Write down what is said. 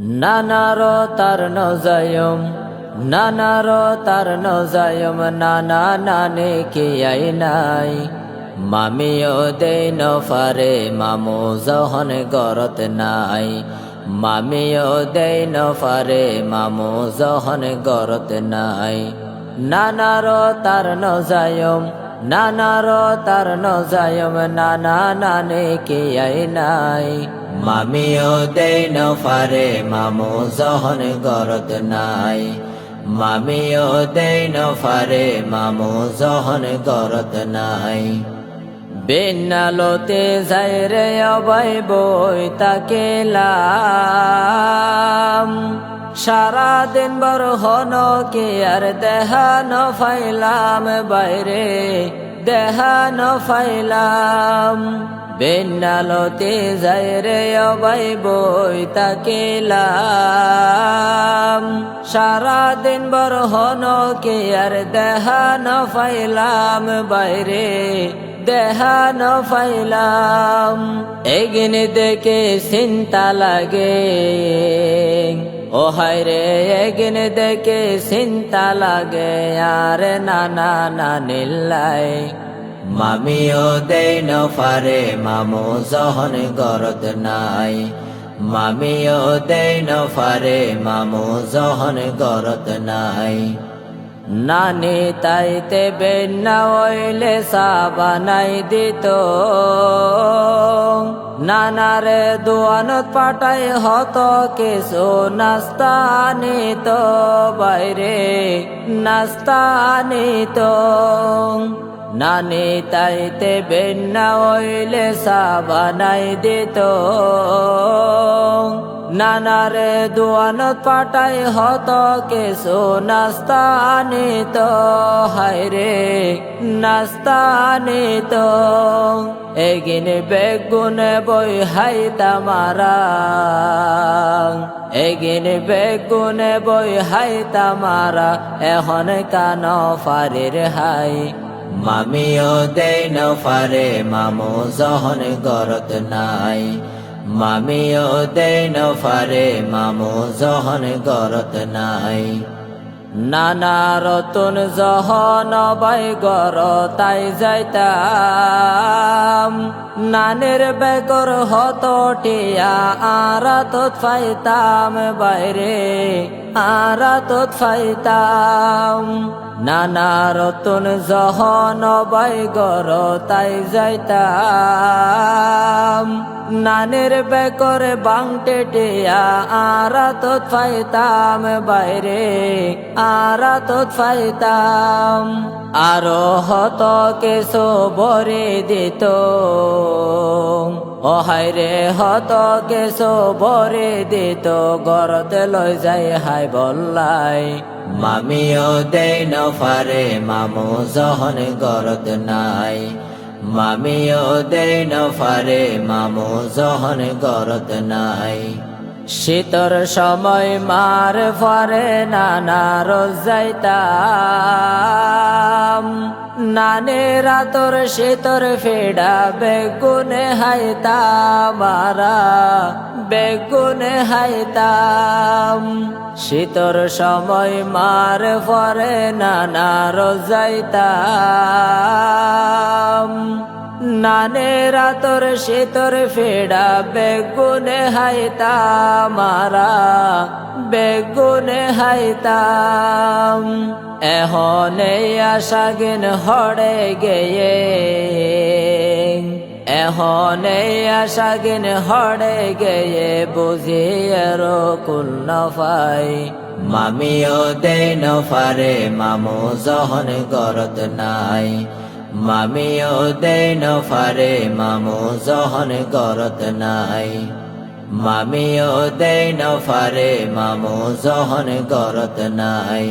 নানার তার নজয়ম নানার তার নজায়ম নানা নানে কে আই নাই। মামিও দে নফারে মামু জহন গরত নাই। মামিও দে নফারে মামু জহন গরত নাই। নানার তার নজয়ম নানার তার নজায়ম নানা নানে কে আই নাই। মামিও দে নফারে, মামু জহন গরত নাই। মামিও দে নফারে, মামু জহন গরত নাই। বেনালোতে যাই রে অবাই বই তাকে সারা দিন বড় হন কে আর দেহান ফাইলাম বাইরে দেহান ফাইলাম বেনালোতে যাই রে অবাই বই তাকে সারা দিন বড় হন কে আর দেহান ফাইলাম বাইরে দেহান ফাইলাম এগিনে দেখে চিন্তা লাগে, ও হায় রে এগিনে দেখে চিন্তা লাগে, আর নানা না, নিল্লাই। মামিও দেই নফারে, মামু জহন গরদ নাই। মামিও দেই নফারে, মামু জহন গরদ নাই। নানি তাইতে বেন্না ওইলে সাবানাই দিত। নানারে দোয়ানত পাঠাই হত, কিছু নাস্তা নিত। বাইরে নাস্তা নিত। নানি তাইতে বেন্না ওইলে সাবানাই দিত। নানারে দোয়ানত পাঠাই হত কিছু নাস্তা নিত হায়রে, নাস্তা নিত এগিনে বেগুনে বই হাই তামারা এগিনে বেগুনে বই হাই তামারা এখন কান ফারির হাই? মামিও দেই নফারে, মামু জহন গরত নাই। মামিও দেই নফারে, মামু জহন গরত নাই। নানা রতন জহন বাই গর, তাই যাইতাম। নানের বেগর হত টিয়া আরা তোত ফাইতাম, বাইরে আরা তোত ফাইতাম। নানা রতন জহন বাই গর তাই যাইতাম। নানের বেকর বাংটে টিয়া আরা তোত ফাইতাম বাইরে আরা তোত ফাইতাম। আরও হত কেসো বরে দিত। ও হাইরে হত কেসো বরে দিত। গরতে লই যাই হাই বললাই। মামিও দেই নফারে, মামু জহন গরত নাই। মামিও দেই নফারে মামু জহন গরত নাই। শীতর সময় মার ফরে নানা রোজ যাইতাম। নানে রাতর শীতর ফেডা বেগুনে হাইতাম, মারা বেগুনে হাইতাম। শীতর সময় মার ফরে নানা রোজ যাইতাম। নানে রাতর শীতর ফেডা, বেগুনে হাইতাম মারা, বেগুনে হাইতাম এহনে আশাগিন হড়ে গেয়ে এহনে আশাগিন হড়ে গেয়ে, বুঝি আরও কুল ফাই মামিও দে নফারে, মামু জহন গরত নাই। মামিও দেন ফারে মামু জহন গরত নাই। মামিও দেন ফারে মামু জহন গরত নাই।